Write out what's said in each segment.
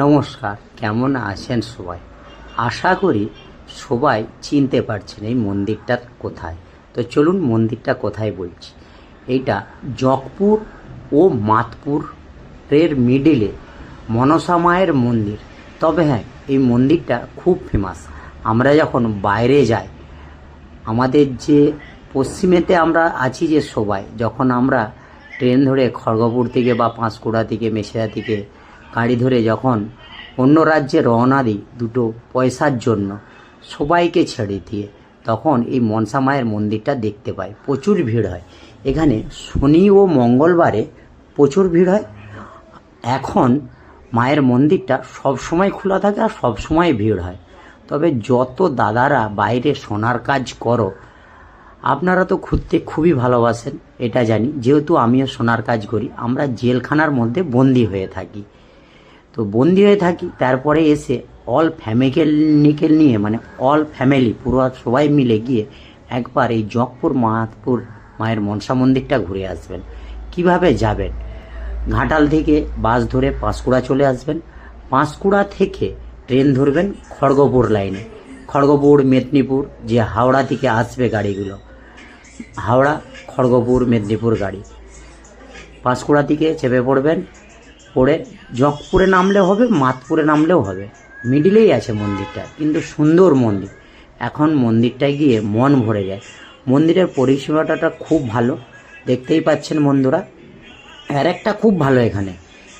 নমস্কার, কেমন আছেন সবাই? আশা করি সবাই চিনতে পারছেন এই মন্দিরটা কোথায়। তো চলুন মন্দিরটা কোথায় বলছি। এইটা জগপুর ও মাতপুরের মিডিলে মনসা মায়ের মন্দির। তবে হ্যাঁ এই মন্দিরটা খুব ফেমাস আমরা যখন বাইরে যাই, আমাদের যে পশ্চিমেতে আমরা আছি যে সবাই, যখন আমরা ট্রেন ধরে খড়গপুর থেকে বা পাঁশকুড়া থেকে মেছেদা থেকে গাড়ি ধরে যখন অন্য রাজ্যে রওনা দিই দুটো পয়সার জন্য, সবাইকে ছেড়ে দিয়ে, তখন এই মনসা মায়ের মন্দিরটা দেখতে পাই। প্রচুর ভিড় হয়। এখানে শনি ও মঙ্গলবারে প্রচুর ভিড় হয়। এখন মায়ের মন্দিরটা সব সময় খোলা থাকে আর সব সময় ভিড় হয়। তবে যত দাদারা বাইরে সোনার কাজ করো, আপনারা তো ঘুরতে খুবই ভালোবাসেন, এটা জানি। যেহেতু আমিও সোনার কাজ করি, আমরা জেলখানার মধ্যে বন্দি হয়ে থাকি। তো বন্দি হয়ে থাকি, তারপরে এসে অল ফ্যামিকেল নিকেল নিয়ে মানে অল ফ্যামিলি পুরো সবাই মিলে গিয়ে একবার এই জগপুর মাহাতপুর মায়ের মনসা মন্দিরটা ঘুরে আসবেন। কীভাবে যাবেন? ঘাটাল থেকে বাস ধরে পাঁশকুড়া চলে আসবেন। পাঁশকুড়া থেকে ট্রেন ধরবেন খড়গপুর লাইনে খড়গপুর, মেদিনীপুর, যে হাওড়া থেকে আসবে গাড়িগুলো। হাওড়া, খড়গপুর, মেদিনীপুর গাড়ি। পাঁশকুড়া থেকে চেপে পড়বেন। পড়ে জগপুরে নামলে হবে, মাতপুরে নামলেও হবে। মিডিলেই আছে মন্দিরটা, কিন্তু সুন্দর মন্দির। এখন মন্দিরটায় গিয়ে মন ভরে যায়। মন্দিরের পরিষেবাটা খুব ভালো, দেখতেই পাচ্ছেন বন্ধুরা। আর একটা খুব ভালো এখানে,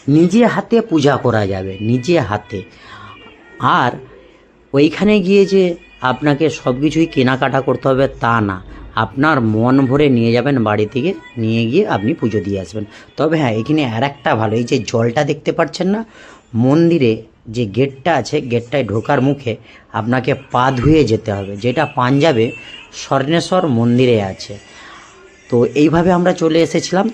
নিজে হাতে পূজা করা যাবে, নিজে হাতে। আর ওইখানে গিয়ে যে আপনাকে সব কিছুই কেনাকাটা করতে হবে তা না। আপনার মন ভরে নিয়ে যাবেন বাড়ি থেকে, নিয়ে গিয়ে আপনি পুজো দিয়ে আসবেন। তবে হ্যাঁ এখানে আর একটা ভালো, এই যে জলটা দেখতে পাচ্ছেন না, মন্দিরে যে গেটটা আছে, গেটটায় ঢোকার মুখে আপনাকে পা ধুয়ে যেতে হবে, যেটা পাঞ্জাবে স্বর্ণেশ্বর মন্দিরে আছে। তো এইভাবে আমরা চলে এসেছিলাম।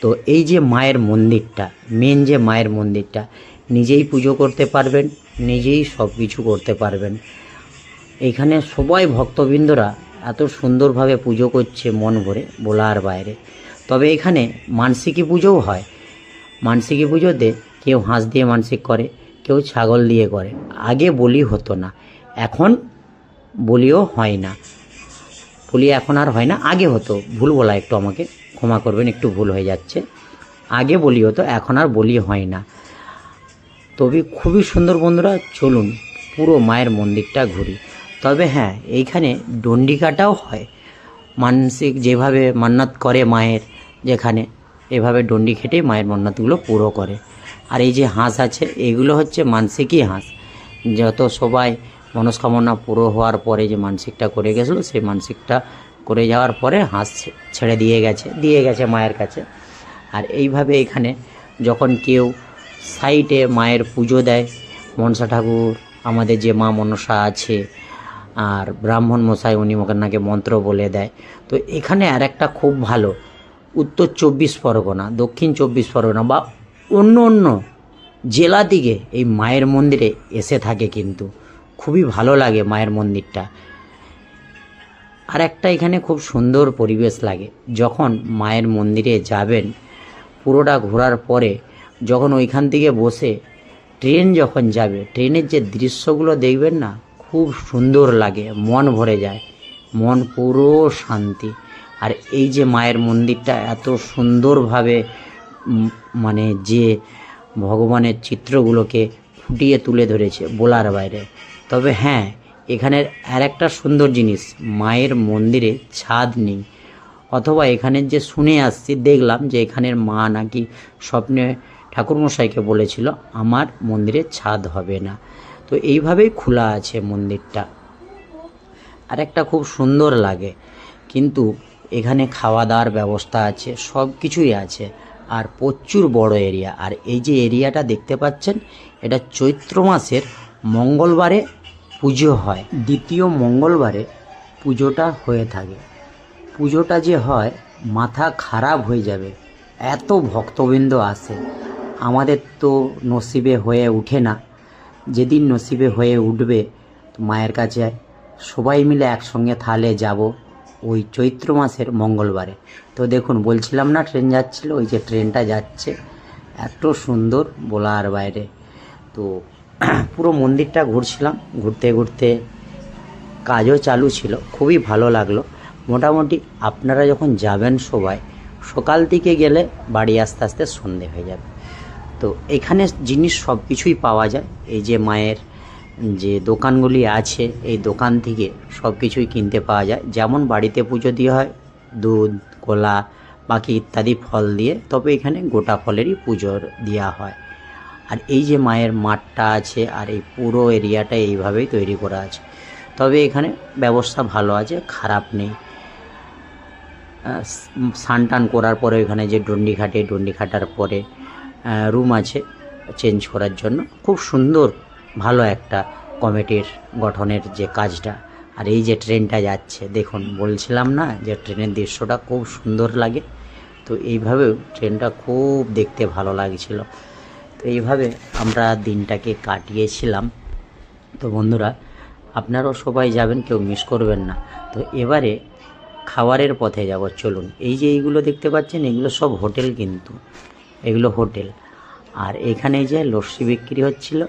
তো এই যে মায়ের মন্দিরটা মেন যে মায়ের মন্দিরটা, নিজেই পুজো করতে পারবেন, নিজেই সব কিছু করতে পারবেন। এইখানে সবাই ভক্তবৃন্দরা এত সুন্দরভাবে পুজো করছে মন ভরে, বলার বাইরে। তবে এখানে মানসিকী পুজোও হয়। মানসিকী পুজোতে কেউ হাঁস দিয়ে মানসিক করে, কেউ ছাগল দিয়ে করে। আগে বলি হতো না, এখন বলিও হয় না। বলি এখন আর হয় না, আগে হতো। ভুল বলা একটু আমাকে, ক্ষমা করবেন, একটু ভুল হয়ে যাচ্ছে। আগে বলি হতো, এখন আর বলি হয় না। তবে খুবই সুন্দর বন্ধুরা, চলুন পুরো মায়ের মন্দিরটা ঘুরি। তবে হ্যাঁ এইখানে ডন্ডিকাটাও হয়। মানসিক যেভাবে মান্নাত করে মায়ের, যেখানে এভাবে ডন্ডি খেটে মায়ের মান্নাতগুলো পুরো করে। আর এই যে হাঁস আছে, এগুলো হচ্ছে মানসিকই হাঁস। যত সবাই মনস্কামনা পুরো হওয়ার পরে যে মানসিকটা করে গেছিল, সেই মানসিকটা করে যাওয়ার পরে হাঁস ছেড়ে দিয়ে গেছে দিয়ে গেছে মায়ের কাছে। আর এইভাবে এখানে যখন কেউ সাইটে মায়ের পুজো দেয়, মনসা ঠাকুর, আমাদের যে মা মনসা আছে আর ব্রাহ্মণ মশাই উনি ওখানাকে মন্ত্র বলে দেয়। তো এখানে আর একটা খুব ভালো। উত্তর চব্বিশ পরগনা, দক্ষিণ চব্বিশ পরগনা বা অন্য অন্য জেলা দিকে এই মায়ের মন্দিরে এসে থাকে কিন্তু। খুবই ভালো লাগে মায়ের মন্দিরটা। আর একটা এখানে খুব সুন্দর পরিবেশ লাগে। যখন মায়ের মন্দিরে যাবেন, পুরোটা ঘোরার পরে যখন ওইখান থেকে বসে ট্রেন যখন যাবে, ট্রেনের যে দৃশ্যগুলো দেখবেন না খুব সুন্দর লাগে, মন ভরে যায়, মন পুরো শান্তি। আর এই যে মায়ের মন্দিরটা এত সুন্দরভাবে মানে যে ভগবানের চিত্রগুলোকে ফুটিয়ে তুলে ধরেছে বলার বাইরে। তবে হ্যাঁ এখানের আর একটা সুন্দর জিনিস, মায়ের মন্দিরে ছাদ নেই। অথবা এখানের যে শুনে আসছি, দেখলাম যে এখানের মা নাকি স্বপ্নে ঠাকুরমশাইকে বলেছিল, আমার মন্দিরে ছাদ হবে না। তো এইভাবেই খোলা আছে মন্দিরটা। আর একটা খুব সুন্দর লাগে, কিন্তু এখানে খাওয়া দাওয়ার ব্যবস্থা আছে সব কিছুই আছে, আর প্রচুর বড় এরিয়া। আর এই যে এরিয়াটা দেখতে পাচ্ছেন, এটা চৈত্র মাসের মঙ্গলবারে পুজো হয়। দ্বিতীয় মঙ্গলবারে পুজোটা হয়ে থাকে। পুজোটা যে হয়, মাথা খারাপ হয়ে যাবে। এত ভক্তবৃন্দ আসে। আমাদের তো নসিবে হয়ে ওঠে না। যেদিন নসিবে হয়ে উঠবে মায়ের কাছে সবাই মিলে একসঙ্গে তাহলে যাব ওই চৈত্র মাসের মঙ্গলবারে। তো দেখুন, বলছিলাম না ট্রেন যাচ্ছিল, ওই যে ট্রেনটা যাচ্ছে। এত সুন্দর বলার বাইরে। তো পুরো মন্দিরটা ঘুরছিলাম, ঘুরতে ঘুরতে কাজও চালু ছিল, খুবই ভালো লাগল। মোটামুটি আপনারা যখন যাবেন সবাই, সকাল থেকে গেলে বাড়ি আস্তে আস্তে সন্ধে হয়ে যাবে। তো এখানে জিনিস সব কিছুই পাওয়া যায়। এই যে মায়ের যে দোকানগুলি আছে, এই দোকান থেকে সব কিছুই কিনতে পাওয়া যায়। যেমন বাড়িতে পুজো দেওয়া হয়, দুধ, কলা, বাকি ইত্যাদি ফল দিয়ে, তবে এখানে গোটা ফলেরই পুজোর দেওয়া হয়। আর এই যে মায়ের মাঠটা আছে, আর এই পুরো এরিয়াটা এইভাবেই তৈরি করা আছে। তবে এখানে ব্যবস্থা ভালো আছে, খারাপ নেই। স্নান টান করার পরে এখানে যে ডন্ডি খাটে ডন্ডি খাটার পরে রুম আছে চেঞ্জ করার জন্য। খুব সুন্দর, ভালো একটা কমিটির গঠনের যে কাজটা। আর এই যে ট্রেনটা যাচ্ছে, দেখুন, বলছিলাম না যে ট্রেনের দৃশ্যটা খুব সুন্দর লাগে। তো এইভাবেও ট্রেনটা খুব দেখতে ভালো লাগছিল। তো এইভাবে আমরা দিনটাকে কাটিয়েছিলাম। তো বন্ধুরা, আপনারাও সবাই যাবেন, কেউ মিস করবেন না। তো এবারে খাবারের পথে যাব, চলুন। এই যে এইগুলো দেখতে পাচ্ছেন, এগুলো সব হোটেল কিন্তু। এগুলো হোটেল। আর এখানে যে লস্যি বিক্রি হচ্ছিল,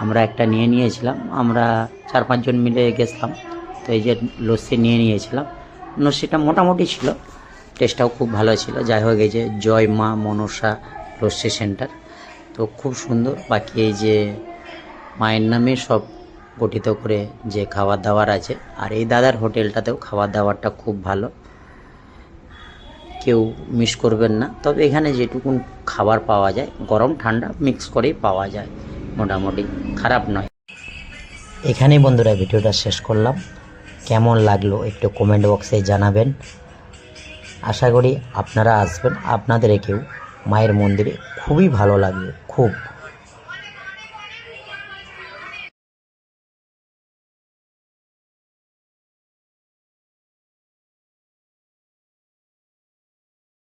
আমরা একটা নিয়ে নিয়েছিলাম। আমরা চার পাঁচজন মিলে গেছিলাম, তো এই যে লস্যি নিয়ে নিয়েছিলাম। লস্যিটা মোটামুটি ছিল, টেস্টটাও খুব ভালো ছিল। যাই হোক, এই যে জয় মা মনসা লস্যি সেন্টার, তো খুব সুন্দর। বাকি এই যে মায়ের নামে সব গঠিত করে যে খাবার দাবার আছে। আর এই দাদার হোটেলটাতেও খাবার দাবারটা খুব ভালো। কেউ মিস করবেন না। তবে এখানে যেটুকুন খাবার পাওয়া যায়, গরম, ঠান্ডা মিক্স করেই পাওয়া যায়। মোটামুটি খারাপ নয়। এখানেই বন্ধুরা ভিডিওটা শেষ করলাম। কেমন লাগল একটু কমেন্ট বক্সে জানাবেন। আশা করি আপনারা আসবেন। আপনাদের কেউ মায়ের মন্দিরে খুবই ভালো লাগল খুব।